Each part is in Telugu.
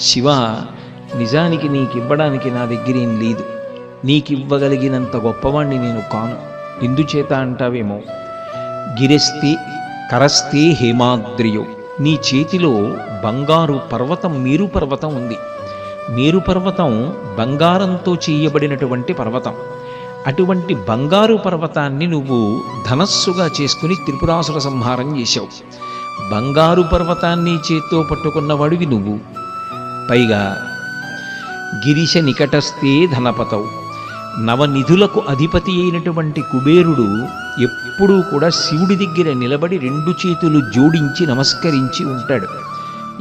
శివ నిజానికి నీకివ్వడానికి నా దగ్గర ఏం లేదు. నీకివ్వగలిగినంత గొప్పవాణ్ణి నేను కాను. ఎందుచేత అంటావేమో? గిరిస్తి కరస్తి హేమాద్రియో. నీ చేతిలో బంగారు పర్వతం మీరు పర్వతం ఉంది. మీరు పర్వతం బంగారంతో చేయబడినటువంటి పర్వతం. అటువంటి బంగారు పర్వతాన్ని నువ్వు ధనస్సుగా చేసుకుని త్రిపురాసుర సంహారం చేశావు. బంగారు పర్వతాన్ని చేత్తో పట్టుకున్నవాడివి నువ్వు. పైగా గిరిశ నికటస్థే ధనపతవు నవనిధులకు అధిపతి అయినటువంటి కుబేరుడు ఎప్పుడూ కూడా శివుడి దగ్గర నిలబడి రెండు చేతులు జోడించి నమస్కరించి ఉంటాడు.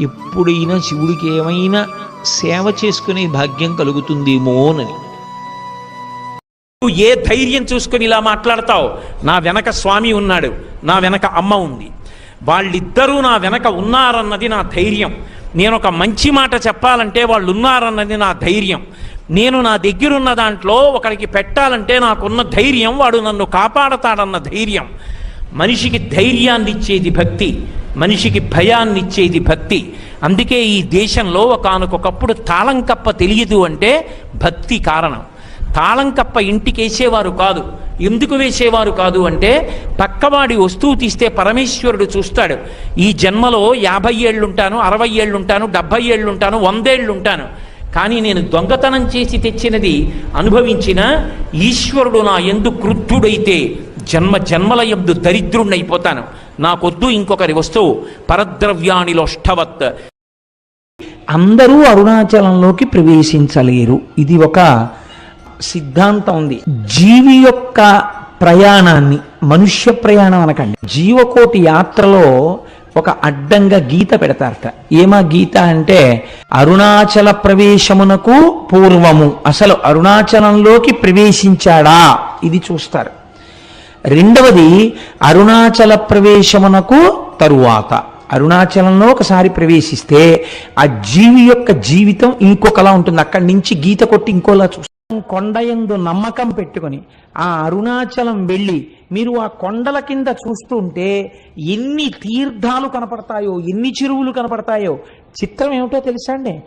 ఎప్పుడైనా శివుడికి ఏమైనా సేవ చేసుకునే భాగ్యం కలుగుతుందేమోనని. నువ్వు ఏ ధైర్యం చూసుకొని ఇలా మాట్లాడతావు? నా వెనక స్వామి ఉన్నాడు నా వెనక అమ్మ ఉంది. వాళ్ళిద్దరూ నా వెనక ఉన్నారన్నది నా ధైర్యం. నేను ఒక మంచి మాట చెప్పాలంటే వాళ్ళు ఉన్నారన్నది నా ధైర్యం. నేను నా దగ్గరున్న దాంట్లో ఒకరికి పెట్టాలంటే నాకున్న ధైర్యం వాడు నన్ను కాపాడతాడన్న ధైర్యం. మనిషికి ధైర్యాన్ని ఇచ్చేది భక్తి మనిషికి భయాన్ని ఇచ్చేది భక్తి. అందుకే ఈ దేశంలో ఒకనకొకప్పుడు తాళం కప్ప తెలియదు అంటే భక్తి కారణం. తాళం కప్ప ఇంటికి వేసేవారు కాదు. ఎందుకు వేసేవారు కాదు అంటే పక్కవాడి వస్తువు తీస్తే పరమేశ్వరుడు చూస్తాడు. ఈ జన్మలో యాభై ఏళ్ళుంటాను అరవై ఏళ్ళుంటాను డెబ్భై ఏళ్ళుంటాను వందేళ్ళుంటాను కానీ నేను దొంగతనం చేసి తెచ్చినది అనుభవించిన ఈశ్వరుడు నా ఎందు క్రుద్ధుడైతే జన్మ జన్మల ఎందు దరిద్రుణ్ణైపోతాను. నాకొద్దు ఇంకొకరి వస్తువు పరద్రవ్యాణిలోష్టవత్ అందరూ అరుణాచలంలోకి ప్రవేశించలేరు. ఇది ఒక సిద్ధాంతం ఉంది. జీవి యొక్క ప్రయాణాన్ని మనుష్య ప్రయాణం అనకండి. జీవకోటి యాత్రలో ఒక అడ్డంగా గీత పెడతారట. ఏమా గీత అంటే అరుణాచల ప్రవేశమునకు పూర్వము. అసలు అరుణాచలంలోకి ప్రవేశించాడా? ఇది చూస్తారు. రెండవది అరుణాచల ప్రవేశమునకు తరువాత. అరుణాచలంలో ఒకసారి ప్రవేశిస్తే ఆ జీవి యొక్క జీవితం ఇంకొకలా ఉంటుంది. అక్కడి నుంచి గీత కొట్టి ఇంకోలా చూస్తారు. కొండయందు నమ్మకం పెట్టుకొని ఆ అరుణాచలం వెళ్ళి మీరు ఆ కొండల కింద చూస్తుంటే ఎన్ని తీర్థాలు కనపడతాయో ఎన్ని చెరువులు కనపడతాయో చిత్రం ఏమిటో తెలుసా అండి?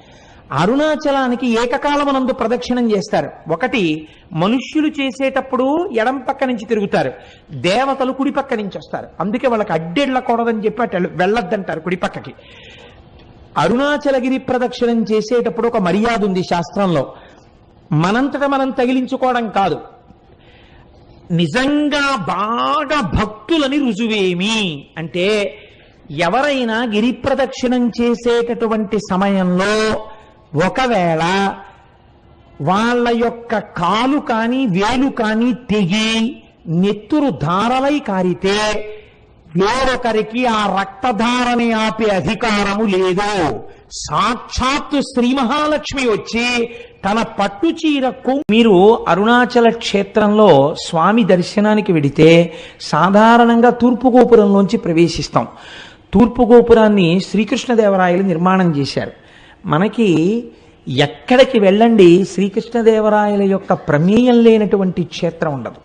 అరుణాచలానికి ఏకకాలమునందు ప్రదక్షిణం చేస్తారు. ఒకటి మనుష్యులు చేసేటప్పుడు ఎడం పక్క నుంచి తిరుగుతారు. దేవతలు కుడి పక్క నుంచి వస్తారు. అందుకే వాళ్ళకి అడ్డెళ్ళకూడదని చెప్పి అటు వెళ్ళొద్దంటారు కుడి పక్కకి. అరుణాచలగిరి ప్రదక్షిణం చేసేటప్పుడు ఒక మర్యాద ఉంది శాస్త్రంలో. మనంతట మనం తగిలించుకోవడం కాదు. నిజంగా బాగా భక్తులని రుజువేమి? అంటే ఎవరైనా గిరి ప్రదక్షిణం చేసేటటువంటి సమయంలో ఒకవేళ వాళ్ళ యొక్క కాలు కానీ వేలు కానీ తెగి నెత్తురు ధారలై కారితే వేరొకరికి ఆ రక్తధారని ఆపే అధికారము లేదు. సాక్షాత్తు శ్రీ మహాలక్ష్మి వచ్చి తన పట్టు చీర మీరు అరుణాచల క్షేత్రంలో స్వామి దర్శనానికి వెడితే సాధారణంగా తూర్పు గోపురంలోంచి ప్రవేశిస్తాం. తూర్పు గోపురాన్ని శ్రీకృష్ణదేవరాయలు నిర్మాణం చేశారు. మనకి ఎక్కడికి వెళ్ళండి శ్రీకృష్ణదేవరాయల యొక్క ప్రమేయం లేనటువంటి క్షేత్రం ఉండదు.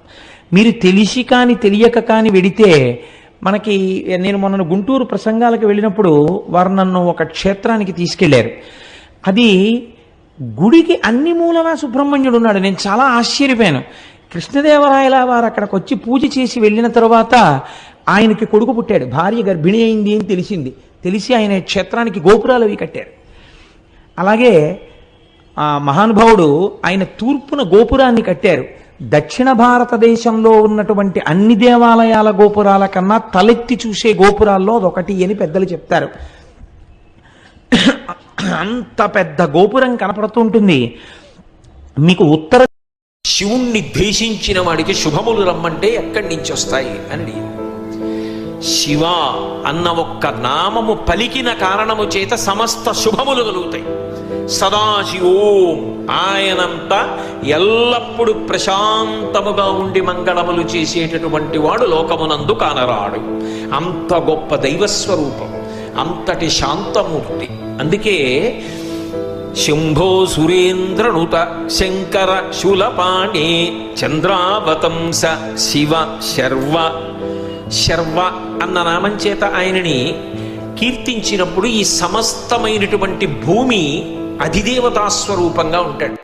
మీరు తెలిసి కానీ తెలియక కానీ వెడితే మనకి నేను మొన్న గుంటూరు ప్రసంగాలకు వెళ్ళినప్పుడు వారు నన్ను ఒక క్షేత్రానికి తీసుకెళ్ళారు. అది గుడికి అన్ని మూలన సుబ్రహ్మణ్యుడు ఉన్నాడు. నేను చాలా ఆశ్చర్యపోయాను. కృష్ణదేవరాయల వారు అక్కడికి వచ్చి పూజ చేసి వెళ్ళిన తర్వాత ఆయనకి కొడుకు పుట్టాడు. భార్య గర్భిణి అయింది అని తెలిసింది. తెలిసి ఆయన క్షేత్రానికి గోపురాలు అవి కట్టారు. అలాగే ఆ మహానుభావుడు ఆయన తూర్పున గోపురాన్ని కట్టారు. దక్షిణ భారతదేశంలో ఉన్నటువంటి అన్ని దేవాలయాల గోపురాల కన్నా తలెత్తి చూసే గోపురాల్లో అదొకటి అని పెద్దలు చెప్తారు. అంత పెద్ద గోపురం కనపడుతుంటుంది మీకు ఉత్తర శివుణ్ణి ద్వేషించిన వాడికి శుభములు రమ్మంటే ఎక్కడి నుంచి వస్తాయి అని శివ అన్న ఒక్క నామము పలికిన కారణము చేత సమస్త శుభములు కలుగుతాయి. సదాశివోం ఆయనంతా ఎల్లప్పుడూ ప్రశాంతముగా ఉండి మంగళములు చేసేటటువంటి వాడు లోకమునందు కానరాడు. అంత గొప్ప దైవస్వరూపం అంతటి శాంతమూర్తి. అందుకే శంభో సురేంద్రనుత శంకర శూలపాణే చంద్రావతంస శివ శర్వ. శర్వ అన్న నామం చేత ఆయనని కీర్తించినప్పుడు ఈ సమస్తమైనటువంటి భూమి అధిదేవతా స్వరూపంగా ఉంటాడు.